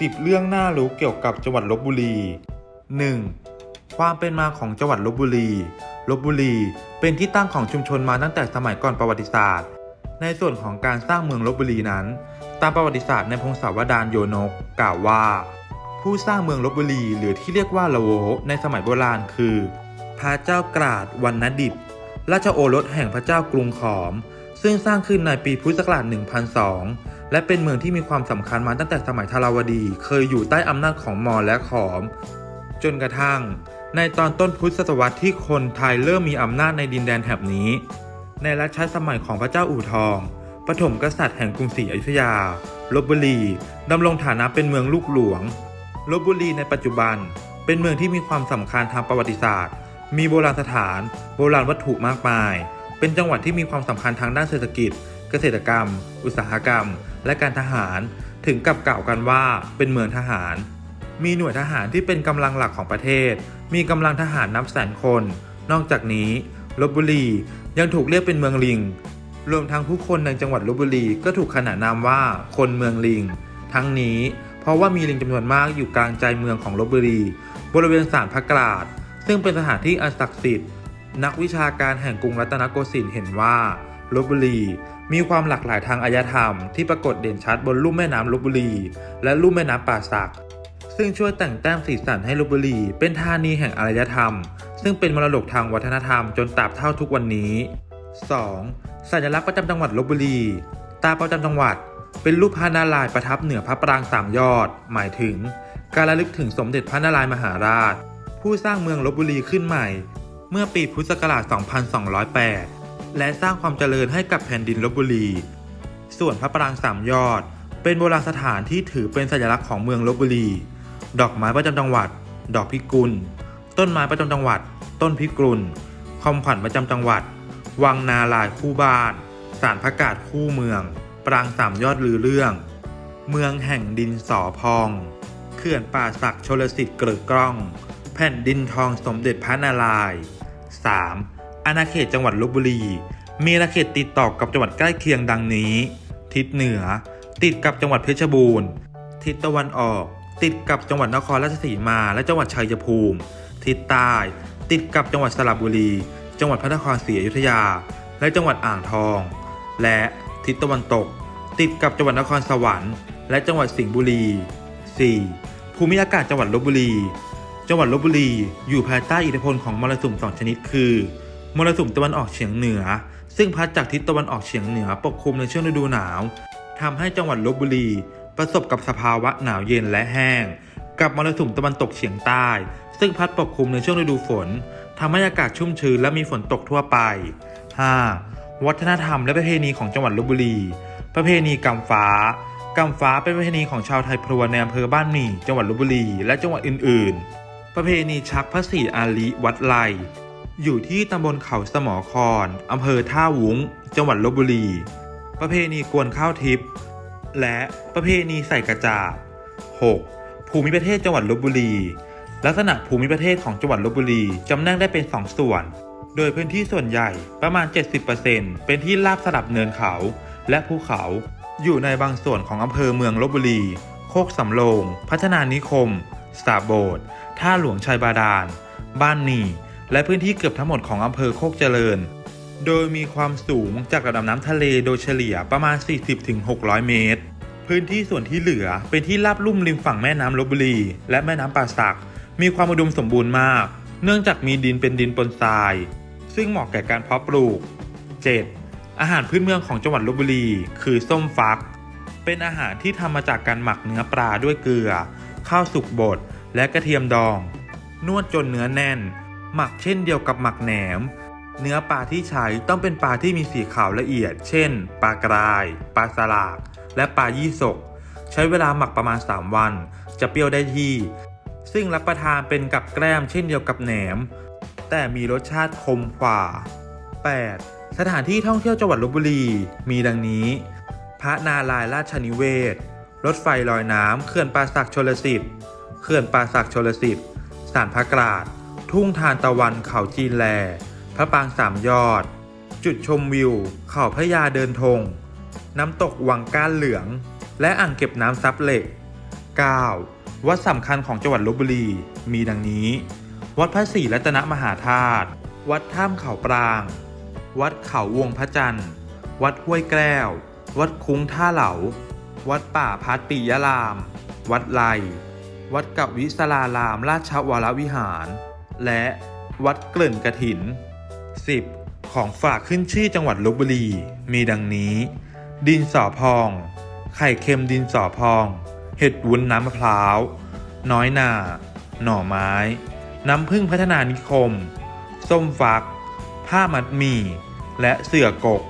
10 เรื่องน่ารู้เกี่ยวกับจังหวัดลบบุรี 1. ความเป็นมาของจังหวัดลบบุรี ลบบุรีเป็นที่ตั้งของชุมชนมาตั้งแต่สมัยก่อนประวัติศาสตร์ ในส่วนของการสร้างเมืองลบบุรีนั้น ตามประวัติศาสตร์ในพงศาวดารโยนกกล่าวว่า ผู้สร้างเมืองลบบุรีหรือที่เรียกว่าละโวในสมัยโบราณคือ พระเจ้ากราดวันนดิตราชโอรสแห่งพระเจ้ากรุงขอม ซึ่งสร้างขึ้นในปีพุทธศักราช 1002 และเป็นเมืองที่มีความสำคัญมาตั้งแต่สมัยธาราวดี เคยอยู่ใต้อำนาจของมอญและขอม จนกระทั่ง ในตอนต้นพุทธศตวรรษที่คนไทยเริ่มมีอำนาจในดินแดนแถบนี้ ในรัชสมัยของพระเจ้าอู่ทองปฐมกษัตริย์แห่งกรุงศรีอยุธยาลบบุรีดำรงฐานะเป็นเมืองลูกหลวงลบบุรีในปัจจุบัน เป็นเมืองที่มีความสำคัญทางประวัติศาสตร์ มีโบราณสถาน โบราณวัตถุมากมาย เป็นจังหวัดที่มีความสำคัญทางด้านเศรษฐกิจ เกษตรกรรม อุตสาหกรรม และการทหาร ถึงกับกล่าวกันว่าเป็นเมืองทหาร มีหน่วยทหารที่เป็นกำลังหลักของประเทศ มีกำลังทหารนับแสนคน นอกจากนี้ลบบุรียังถูกเรียกเป็นเมืองลิง รวมทั้งผู้คนในจังหวัดลบบุรีก็ถูกขนานนามว่าคนเมืองลิง ทั้งนี้เพราะว่ามีลิงจำนวนมากอยู่กลางใจเมืองของลบบุรี บริเวณศาลพระกราดซึ่งเป็นสถานที่อันศักดิ์สิทธิ์ นักวิชาการแห่งกรุงรัตนโกสินทร์เห็นว่าลบบุรีมีความหลากหลายทางอารยธรรมที่ปรากฏเด่นชัดบนลุ่มแม่น้ำลบบุรี และลุ่มแม่น้ำป่าสัก ซึ่งช่วยแต่งแต้มสีสันให้ลบบุรี เป็นธานีแห่งอารยธรรม ซึ่งเป็นมรดกทางวัฒนธรรมจนตราบเท่าทุกวันนี้ 2. สัญลักษณ์ประจำจังหวัดลบบุรี ตาประจำจังหวัด เป็นรูปพระนารายณ์ประทับเหนือพระปรางสามยอด หมายถึง การระลึกถึงสมเด็จพระนารายณ์มหาราช ผู้สร้างเมืองลบบุรีขึ้นใหม่ เมื่อปีพุทธศักราช 2208 และสร้างความเจริญให้กับแผ่นดินลบบุรี ส่วนพระปรางสามยอด เป็นโบราณสถานที่ถือเป็นสัญลักษณ์ของเมืองลบบุรี ดอกไม้ประจำจังหวัด ดอกพิกุล ต้นไม้ประจำจังหวัด ต้นพิกุลคอมขวัญประจำจังหวัด วังนาลายคู่บ้าน สารพระกาศคู่เมือง ปรางสามยอดลือเรื่อง เมืองแห่งดินสอพอง เขื่อนป่าศักชลสิทธิ์เกลือกล้อง แผ่นดินทองสมเด็จพระนารายณ์ 3. อาณาเขตจังหวัดลบบุรี มีอาณาเขตติดต่อกับจังหวัดใกล้เคียงดังนี้ ทิศเหนือ ติดกับจังหวัดเพชรบูรณ์ ทิศตะวันออก ติดกับจังหวัดนครราชสีมา และจังหวัดชัยภูมิ ทิศใต้ ติดกับจังหวัดสระบุรี จังหวัดพระนครศรีอยุธยา และจังหวัดอ่างทอง และทิศตะวันตก ติดกับจังหวัดนครสวรรค์ และจังหวัดสิงห์บุรี 4. ภูมิอากาศจังหวัดลบบุรี จังหวัดลบบุรีอยู่ภายใต้อิทธิพลของมรสุมสองชนิดคือมรสุมตะวันออกเฉียงเหนือ ซึ่งพัดจากทิศตะวันออกเฉียงเหนือปกคลุมในช่วงฤดูหนาวทำให้จังหวัดลบบุรี ประสบกับสภาวะหนาวเย็นและแห้ง กับมรสุมตะวันตกเฉียงใต้ ซึ่งพัดปกคลุมในช่วงฤดูฝนทำให้อากาศชุ่มชื้นและมีฝนตกทั่วไป 5. วัฒนธรรมและประเพณีของจังหวัดลบบุรี ประเพณีกำฟ้ากำฟ้าเป็นประเพณีของชาวไทยพรวนในอำเภอบ้านหมี่จังหวัดลบบุรี และจังหวัดอื่นๆ ประเพณีชักพระศรีอาลีวัดไลอยู่ที่ตำบลเขาสมอคอนอำเภอท่าวุ้ง จังหวัดลบบุรี ประเพณีกวนข้าวทิพย์และประเพณีใส่กระจาบ 6. ภูมิประเทศจังหวัดลบบุรี ลักษณะภูมิประเทศของจังหวัดลบบุรีจำแนกได้เป็น 2 ส่วน โดยพื้นที่ส่วนใหญ่ประมาณ 70%เป็นที่ราบสลับเนินเขาและภูเขา อยู่ในบางส่วนของอำเภอเมืองลบบุรี โคกสำโรง พัฒนานิคม สตาโบดท่าหลวงชัยบาดาล บ้านหนีและพื้นที่เกือบทั้งหมดของอำเภอโคกเจริญ โดยมีความสูงจากระดับน้ำทะเลโดยเฉลี่ยประมาณ 40-600 เมตร พื้นที่ส่วนที่เหลือเป็นที่ราบลุ่มริมฝั่งแม่น้ำลบบุรี และแม่น้ำป่าสัก มีความอุดมสมบูรณ์มาก เนื่องจากมีดินเป็นดินปนทราย ซึ่งเหมาะแก่การเพาะปลูก 7. อาหารพื้นเมืองของจังหวัดลบบุรี คือส้มฟัก เป็นอาหารที่ทำมาจากการหมักเนื้อปลาด้วยเกลือ ข้าวสุกบด และกระเทียมดอง นวดจนเนื้อแน่น หมักเช่นเดียวกับหมักแหนม เนื้อปลาที่ใช้ต้องเป็นปลาที่มีสีขาวละเอียด เช่น ปลากราย ปลาสลาก และปลายี่สก ใช้เวลาหมักประมาณ 3 วัน จะเปรี้ยวได้ที่ ซึ่งรับประทานเป็นกับแกล้มเช่นเดียวกับแหนม แต่มีรสชาติคมกว่า 8. สถานที่ท่องเที่ยวจังหวัดลบบุรีมีดังนี้ พระนารายณ์ราชนิเวศ รถไฟลอยน้ำเขื่อนป่าศักชลสิทธิ์เขื่อนป่าศักชลสิทธิ์สารพระกราดทุ่งทานตะวันเขาจีนแล พระปรางสามยอด จุดชมวิว เขาพระยาเดินธงน้ำตกวังก้านเหลือง และอ่างเก็บน้ำซับเหล็ก 9. วัดสำคัญของจังหวัดลบบุรีมีดังนี้ วัดพระศรีรัตนมหาธาตุวัดถ้ำเขาปราง วัดเขาวงพระจันทร์ วัดห้วยแก้ว วัดคุ้งท่าเหลา วัดป่าพัดปิยราม วัดไลวัดกับวิสลารามราชวรวิหาร และวัดเกลื่นกระถิน 10. ของฝากขึ้นชื่อจังหวัดลบบุรี มีดังนี้ ดินสอพอง ไข่เค็มดินสอพอง เห็ดวุ้นน้ำมะพร้าว น้อยหนา หน่อไม้ น้ำพึ่งพัฒนานิคม ส้มฟัก ผ้ามัดหมี่ และเสื่อกก